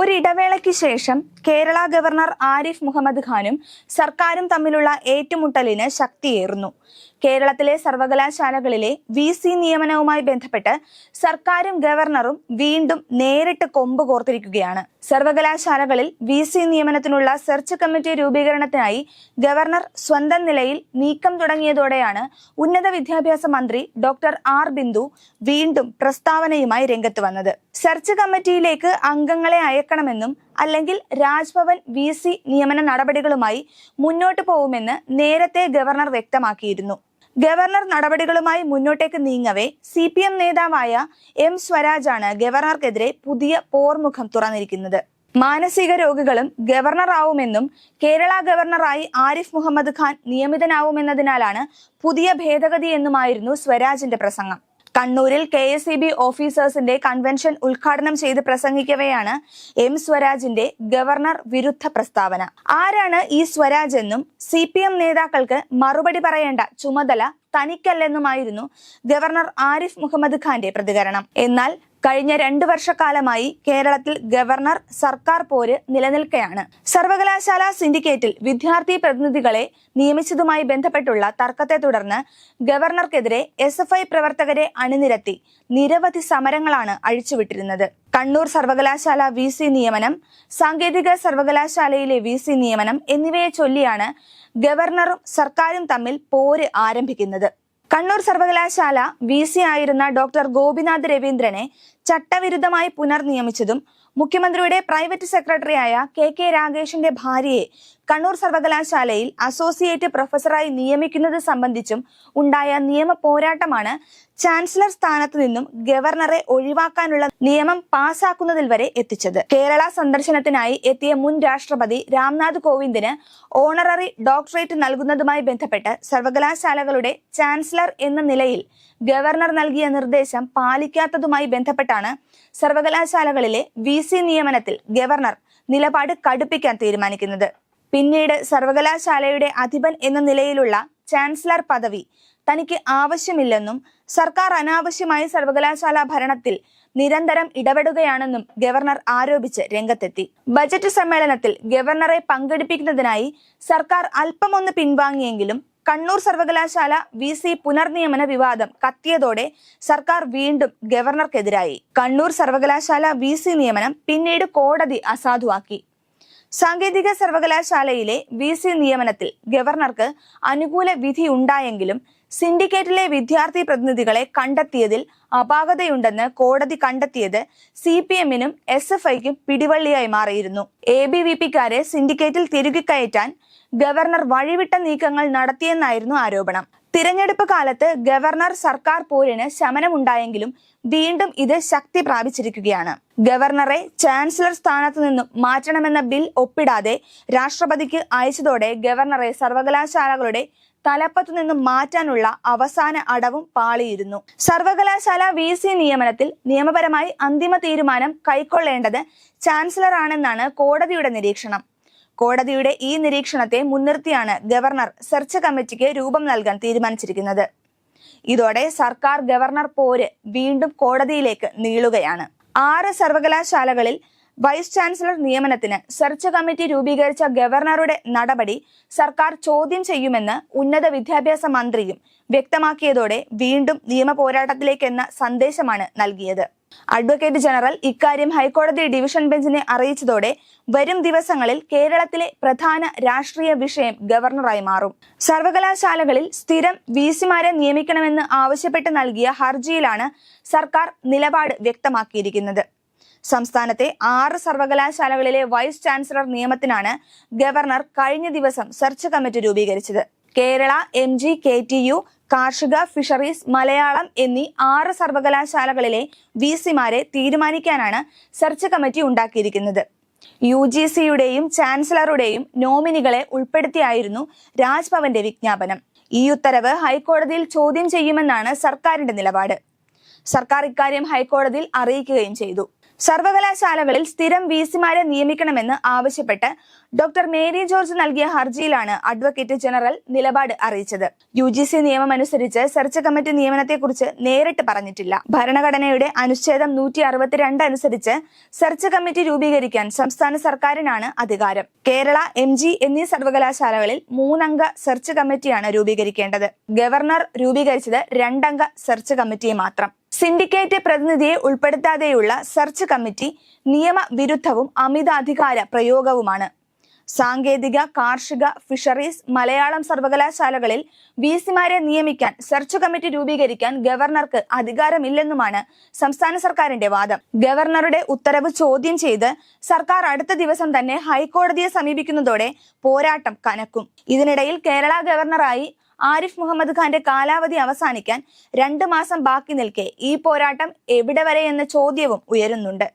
ഒരിടവേളയ്ക്ക് ശേഷം കേരള ഗവർണർ ആരിഫ് മുഹമ്മദ് ഖാനും സർക്കാരും തമ്മിലുള്ള ഏറ്റുമുട്ടലിന് ശക്തിയേറുന്നു. കേരളത്തിലെ സർവകലാശാലകളിലെ വി സി നിയമനവുമായി ബന്ധപ്പെട്ട് സർക്കാരും ഗവർണറും വീണ്ടും നേരിട്ട് കൊമ്പ് കോർത്തിരിക്കുകയാണ്. സർവകലാശാലകളിൽ വി സി നിയമനത്തിനുള്ള സെർച്ച് കമ്മിറ്റി രൂപീകരണത്തിനായി ഗവർണർ സ്വന്തം നിലയിൽ നീക്കം തുടങ്ങിയതോടെയാണ് ഉന്നത വിദ്യാഭ്യാസ മന്ത്രി ഡോക്ടർ ആർ. ബിന്ദു വീണ്ടും പ്രസ്താവനയുമായി രംഗത്ത് വന്നത്. സെർച്ച് കമ്മിറ്റിയിലേക്ക് അംഗങ്ങളെ അയക്കണമെന്നും അല്ലെങ്കിൽ രാജ്ഭവൻ വി സി നിയമന നടപടികളുമായി മുന്നോട്ടു പോകുമെന്ന് നേരത്തെ ഗവർണർ വ്യക്തമാക്കിയിരുന്നു. ഗവർണർ നടപടികളുമായി മുന്നോട്ടേക്ക് നീങ്ങവേ സി പി എം നേതാവായ എം സ്വരാജാണ് ഗവർണർക്കെതിരെ പുതിയ പോർമുഖം തുറന്നിരിക്കുന്നത്. മാനസിക രോഗികളും ഗവർണറാവുമെന്നും കേരള ഗവർണറായി ആരിഫ് മുഹമ്മദ് ഖാൻ നിയമിതനാവുമെന്നതിനാലാണ് പുതിയ ഭേദഗതി എന്നുമായിരുന്നു സ്വരാജിന്റെ പ്രസംഗം. കണ്ണൂരിൽ കെ എസ് ഇ ബി ഓഫീസേഴ്സിന്റെ കൺവെൻഷൻ ഉദ്ഘാടനം ചെയ്ത് പ്രസംഗിക്കവെയാണ് എം സ്വരാജിന്റെ ഗവർണർ വിരുദ്ധ പ്രസ്താവന. ആരാണ് ഈ സ്വരാജ് എന്നും സി പി എം നേതാക്കൾക്ക് മറുപടി പറയേണ്ട ചുമതല തനിക്കല്ലെന്നുമായിരുന്നു ഗവർണർ ആരിഫ് മുഹമ്മദ് ഖാന്റെ പ്രതികരണം. എന്നാൽ കഴിഞ്ഞ രണ്ടു വർഷക്കാലമായി കേരളത്തിൽ ഗവർണർ സർക്കാർ പോര് നിലനിൽക്കെയാണ്. സർവകലാശാല സിൻഡിക്കേറ്റിൽ വിദ്യാർത്ഥി പ്രതിനിധികളെ നിയമിച്ചതുമായി ബന്ധപ്പെട്ടുള്ള തർക്കത്തെ തുടർന്ന് ഗവർണർക്കെതിരെ എസ് എഫ് ഐ പ്രവർത്തകരെ അണിനിരത്തി നിരവധി സമരങ്ങളാണ് അഴിച്ചുവിട്ടിരുന്നത്. കണ്ണൂർ സർവകലാശാല വി സി നിയമനം സാങ്കേതിക സർവകലാശാലയിലെ വി സി നിയമനം എന്നിവയെ ചൊല്ലിയാണ് ഗവർണറും സർക്കാരും തമ്മിൽ പോര് ആരംഭിക്കുന്നത്. കണ്ണൂർ സർവകലാശാല വി സി ആയിരുന്ന ഡോക്ടർ ഗോപിനാഥ് രവീന്ദ്രനെ ചട്ടവിരുദ്ധമായി പുനർനിയമിച്ചതും മുഖ്യമന്ത്രിയുടെ പ്രൈവറ്റ് സെക്രട്ടറിയായ കെ കെ രാഗേഷിന്റെ ഭാര്യയെ കണ്ണൂർ സർവകലാശാലയിൽ അസോസിയേറ്റ് പ്രൊഫസറായി നിയമിക്കുന്നത് സംബന്ധിച്ചും ഉണ്ടായ നിയമ പോരാട്ടമാണ് ചാൻസലർ സ്ഥാനത്ത് നിന്നും ഗവർണറെ ഒഴിവാക്കാനുള്ള നിയമം പാസാക്കുന്നതിൽ വരെ എത്തിച്ചത്. കേരള സന്ദർശനത്തിനായി എത്തിയ മുൻ രാഷ്ട്രപതി രാംനാഥ് കോവിന്ദിന് ഓണററി ഡോക്ടറേറ്റ് നൽകുന്നതുമായി ബന്ധപ്പെട്ട് സർവകലാശാലകളുടെ ചാൻസലർ എന്ന നിലയിൽ ഗവർണർ നൽകിയ നിർദ്ദേശം പാലിക്കാത്തതുമായി ബന്ധപ്പെട്ടാണ് സർവകലാശാലകളിലെ വി നിയമനത്തിൽ ഗവർണർ നിലപാട് കടുപ്പിക്കാൻ തീരുമാനിക്കുന്നത്. പിന്നീട് സർവകലാശാലയുടെ അധിപൻ എന്ന നിലയിലുള്ള ചാൻസലർ പദവി തനിക്ക് ആവശ്യമില്ലെന്നും സർക്കാർ അനാവശ്യമായി സർവകലാശാല ഭരണത്തിൽ നിരന്തരം ഇടപെടുകയാണെന്നും ഗവർണർ ആരോപിച്ച് രംഗത്തെത്തി. ബജറ്റ് സമ്മേളനത്തിൽ ഗവർണറെ പങ്കെടുപ്പിക്കുന്നതിനായി സർക്കാർ അല്പമൊന്ന് പിൻവാങ്ങിയെങ്കിലും കണ്ണൂർ സർവകലാശാല വി സി പുനർനിയമന വിവാദം കത്തിയതോടെ സർക്കാർ വീണ്ടും ഗവർണർക്കെതിരായി. കണ്ണൂർ സർവകലാശാല വി സി നിയമനം പിന്നീട് കോടതി അസാധുവാക്കി. സാങ്കേതിക സർവകലാശാലയിലെ വി സി നിയമനത്തിൽ ഗവർണർക്ക് അനുകൂല വിധി ഉണ്ടായെങ്കിലും സിൻഡിക്കേറ്റിലെ വിദ്യാർത്ഥി പ്രതിനിധികളെ കണ്ടെത്തിയതിൽ അപാകതയുണ്ടെന്ന് കോടതി കണ്ടെത്തിയത് സി പി എമ്മിനും എസ് എഫ് ഐക്കും പിടിവള്ളിയായി മാറിയിരുന്നു. എ ബി വി പിക്കാരെ സിൻഡിക്കേറ്റിൽ തിരികെ കയറ്റാൻ ഗവർണർ വഴിവിട്ട നീക്കങ്ങൾ നടത്തിയെന്നായിരുന്നു ആരോപണം. തിരഞ്ഞെടുപ്പ് കാലത്ത് ഗവർണർ സർക്കാർ പോരിന് ശമനമുണ്ടായെങ്കിലും വീണ്ടും ഇത് ശക്തി പ്രാപിച്ചിരിക്കുകയാണ്. ഗവർണറെ ചാൻസലർ സ്ഥാനത്ത് നിന്നും മാറ്റണമെന്ന ബിൽ ഒപ്പിടാതെ രാഷ്ട്രപതിക്ക് അയച്ചതോടെ ഗവർണറെ സർവകലാശാലകളുടെ തലപ്പത്തു നിന്നും മാറ്റാനുള്ള അവസാന അടവും പാളിയിരുന്നു. സർവകലാശാല വി സി നിയമനത്തിൽ നിയമപരമായി അന്തിമ തീരുമാനം കൈക്കൊള്ളേണ്ടത് ചാൻസലറാണെന്നാണ് കോടതിയുടെ നിരീക്ഷണം. കോടതിയുടെ ഈ നിരീക്ഷണത്തെ മുൻനിർത്തിയാണ് ഗവർണർ സെർച്ച് കമ്മിറ്റിക്ക് രൂപം നൽകാൻ തീരുമാനിച്ചിരിക്കുന്നത്. ഇതോടെ സർക്കാർ ഗവർണർ പോര് വീണ്ടും കോടതിയിലേക്ക് നീളുകയാണ്. ആറ് സർവകലാശാലകളിൽ വൈസ് ചാൻസലർ നിയമനത്തിന് സെർച്ച് കമ്മിറ്റി രൂപീകരിച്ച ഗവർണറുടെ നടപടി സർക്കാർ ചോദ്യം ചെയ്യുമെന്ന് ഉന്നത വിദ്യാഭ്യാസ മന്ത്രിയും വ്യക്തമാക്കിയതോടെ വീണ്ടും നിയമ പോരാട്ടത്തിലേക്കെന്ന സന്ദേശമാണ് നൽകിയത്. അഡ്വക്കേറ്റ് ജനറൽ ഇക്കാര്യം ഹൈക്കോടതി ഡിവിഷൻ ബെഞ്ചിനെ അറിയിച്ചതോടെ വരും ദിവസങ്ങളിൽ കേരളത്തിലെ പ്രധാന രാഷ്ട്രീയ വിഷയം ഗവർണറായി മാറും. സർവകലാശാലകളിൽ സ്ഥിരം വിസിമാരെ നിയമിക്കണമെന്ന് ആവശ്യപ്പെട്ട് നൽകിയ ഹർജിയിലാണ് സർക്കാർ നിലപാട് വ്യക്തമാക്കിയിരിക്കുന്നത്. സംസ്ഥാനത്തെ ആറ് സർവകലാശാലകളിലെ വൈസ് ചാൻസലർ നിയമത്തിനാണ് ഗവർണർ കഴിഞ്ഞ ദിവസം സെർച്ച് കമ്മിറ്റി രൂപീകരിച്ചത്. Kerala M G K T U കാർഷിക ഫിഷറീസ് മലയാളം എന്നീ ആറ് സർവകലാശാലകളിലെ വി സിമാരെ തീരുമാനിക്കാനാണ് സെർച്ച് കമ്മിറ്റി ഉണ്ടാക്കിയിരിക്കുന്നത്. യു ജി സിയുടെയും ചാൻസലറുടെയും നോമിനികളെ ഉൾപ്പെടുത്തിയായിരുന്നു രാജ്ഭവന്റെ വിജ്ഞാപനം. ഈ ഉത്തരവ് ഹൈക്കോടതിയിൽ ചോദ്യം ചെയ്യുമെന്നാണ് സർക്കാരിന്റെ നിലപാട്. സർക്കാർ ഇക്കാര്യം ഹൈക്കോടതിയിൽ അറിയിക്കുകയും ചെയ്തു. സർവകലാശാലകളിൽ സ്ഥിരം വി സിമാരെ നിയമിക്കണമെന്ന് ആവശ്യപ്പെട്ട് ഡോക്ടർ മേരി ജോർജ് നൽകിയ ഹർജിയിലാണ് അഡ്വക്കേറ്റ് ജനറൽ നിലപാട് അറിയിച്ചത്. യു ജി സി നിയമം അനുസരിച്ച് സെർച്ച് കമ്മിറ്റി നിയമനത്തെക്കുറിച്ച് നേരിട്ട് പറഞ്ഞിട്ടില്ല. ഭരണഘടനയുടെ അനുച്ഛേദം നൂറ്റി അറുപത്തിരണ്ട് അനുസരിച്ച് സെർച്ച് കമ്മിറ്റി രൂപീകരിക്കാൻ സംസ്ഥാന സർക്കാരിനാണ് അധികാരം. കേരള എം ജി എന്നീ സർവകലാശാലകളിൽ മൂന്നംഗ സെർച്ച് കമ്മിറ്റിയാണ് രൂപീകരിക്കേണ്ടത്. ഗവർണർ രൂപീകരിച്ചത് രണ്ടംഗ സെർച്ച് കമ്മിറ്റിയെ മാത്രം. സിൻഡിക്കേറ്റ് പ്രതിനിധിയെ ഉൾപ്പെടുത്താതെയുള്ള സെർച്ച് കമ്മിറ്റി നിയമവിരുദ്ധവും അമിതാധികാര പ്രയോഗവുമാണ്. സാങ്കേതിക കാർഷിക ഫിഷറീസ് മലയാളം സർവകലാശാലകളിൽ വി സിമാരെ നിയമിക്കാൻ സെർച്ച് കമ്മിറ്റി രൂപീകരിക്കാൻ ഗവർണർക്ക് അധികാരമില്ലെന്നുമാണ് സംസ്ഥാന സർക്കാരിന്റെ വാദം. ഗവർണറുടെ ഉത്തരവ് ചോദ്യം ചെയ്ത് സർക്കാർ അടുത്ത ദിവസം തന്നെ ഹൈക്കോടതിയെ സമീപിക്കുന്നതോടെ പോരാട്ടം കനക്കും. ഇതിനിടയിൽ കേരള ഗവർണറായി ആരിഫ് മുഹമ്മദ് ഖാന്റെ കാലാവധി അവസാനിക്കാൻ രണ്ട് മാസം ബാക്കി നിൽക്കെ. ഈ പോരാട്ടം എവിടെ വരെ എന്ന ചോദ്യവും ഉയരുന്നുണ്ട്.